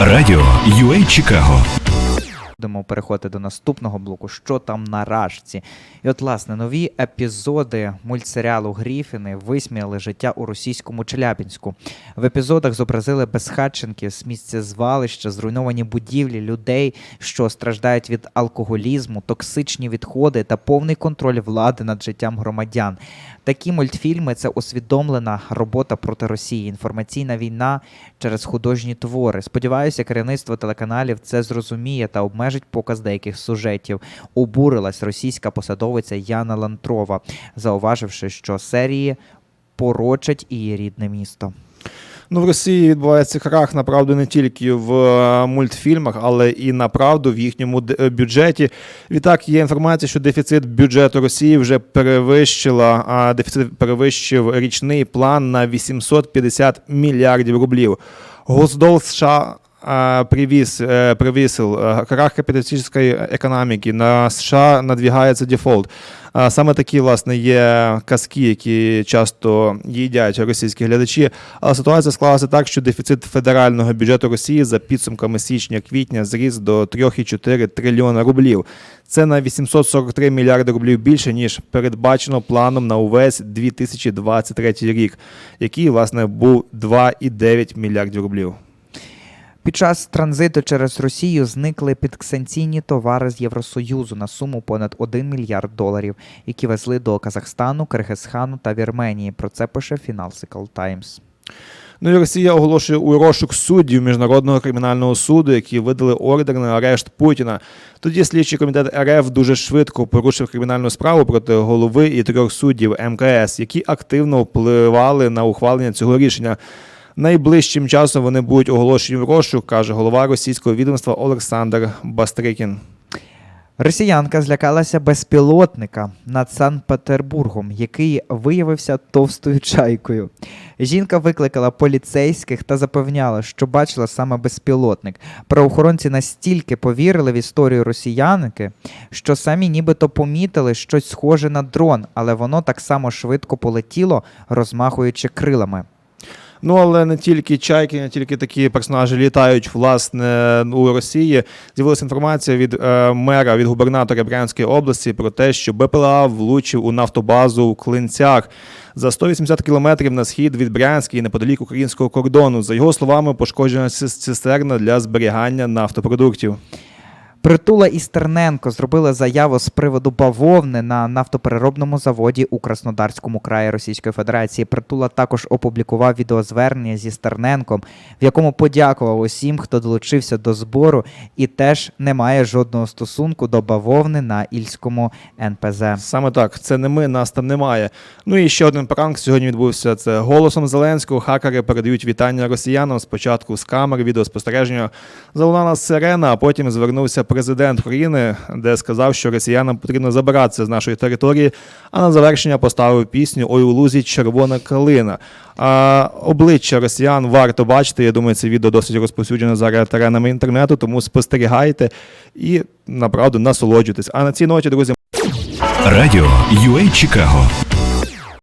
Радіо UA Чикаго Будемо переходити до наступного блоку, що там на рашці. І от, власне, нові епізоди мультсеріалу Гріфіни висміяли життя у російському Челябінську. В епізодах зобразили безхатченків, сміттєзвалища, зруйновані будівлі, людей, що страждають від алкоголізму, токсичні відходи та повний контроль влади над життям громадян. Такі мультфільми це усвідомлена робота проти Росії, інформаційна війна через художні твори. Сподіваюся, керівництво телеканалів це зрозуміє та обмежить показ деяких сюжетів. Обурилась російська посадовиця Яна Лантрова, зауваживши, що серії порочать її рідне місто. Ну, в Росії відбувається крах направду не тільки в е, мультфільмах, але і направду в їхньому е, бюджеті. Відтак є інформація, що дефіцит бюджету Росії вже перевищила, а дефіцит перевищив річний план на 850 мільярдів рублів. Госдол США а, привіз, е, е, крах капіталістичної економіки. На США надвігається дефолт. Саме такі, власне, є казки, які часто їдять російські глядачі. Але ситуація склалася так, що дефіцит федерального бюджету Росії за підсумками січня-квітня зріс до 3,4 трильйона рублів. Це на 843 мільярди рублів більше, ніж передбачено планом на увесь 2023 рік, який, власне, був 2,9 мільярдів рублів. Під час транзиту через Росію зникли підксанційні товари з Євросоюзу на суму понад 1 мільярд доларів, які везли до Казахстану, Киргизстану та Вірменії. Про це пише Financial Times. Ну і Росія оголошує у розшук суддів міжнародного кримінального суду, які видали ордер на арешт Путіна. Тоді слідчий комітет РФ дуже швидко порушив кримінальну справу проти голови і трьох суддів МКС, які активно впливали на ухвалення цього рішення. Найближчим часом вони будуть оголошені в розшук, каже голова російського відомства Олександр Бастрикін. Росіянка злякалася безпілотника над Санкт-Петербургом, який виявився товстою чайкою. Жінка викликала поліцейських та запевняла, що бачила саме безпілотник. Правоохоронці настільки повірили в історію росіянки, що самі нібито помітили щось схоже на дрон, але воно так само швидко полетіло, розмахуючи крилами. Ну, але не тільки чайки, не тільки такі персонажі літають власне у Росії. З'явилася інформація від е, мера, від губернатора Брянської області про те, що БПЛА влучив у нафтобазу в Клинцях за 180 кілометрів на схід від Брянської, неподалік українського кордону. За його словами, пошкоджена цис- цистерна для зберігання нафтопродуктів. Притула і Стерненко зробили заяву з приводу бавовни на нафтопереробному заводі у Краснодарському краї Російської Федерації. Притула також опублікував відеозвернення зі Стерненком, в якому подякував усім, хто долучився до збору, і теж не має жодного стосунку до бавовни на ільському НПЗ. Саме так, це не ми, нас там немає. Ну і ще один пранк сьогодні відбувся. Це голосом Зеленського. Хакери передають вітання росіянам. Спочатку з камер відеоспостереження залунала сирена, а потім звернувся президент України, де сказав, що росіянам потрібно забиратися з нашої території. А на завершення поставив пісню Ой у лузі червона калина. А обличчя росіян варто бачити. Я думаю, це відео досить розповсюджене зараз теренами інтернету, тому спостерігайте і направду насолоджуйтесь. А на цій ноті, друзі. Радіо UA Чикаго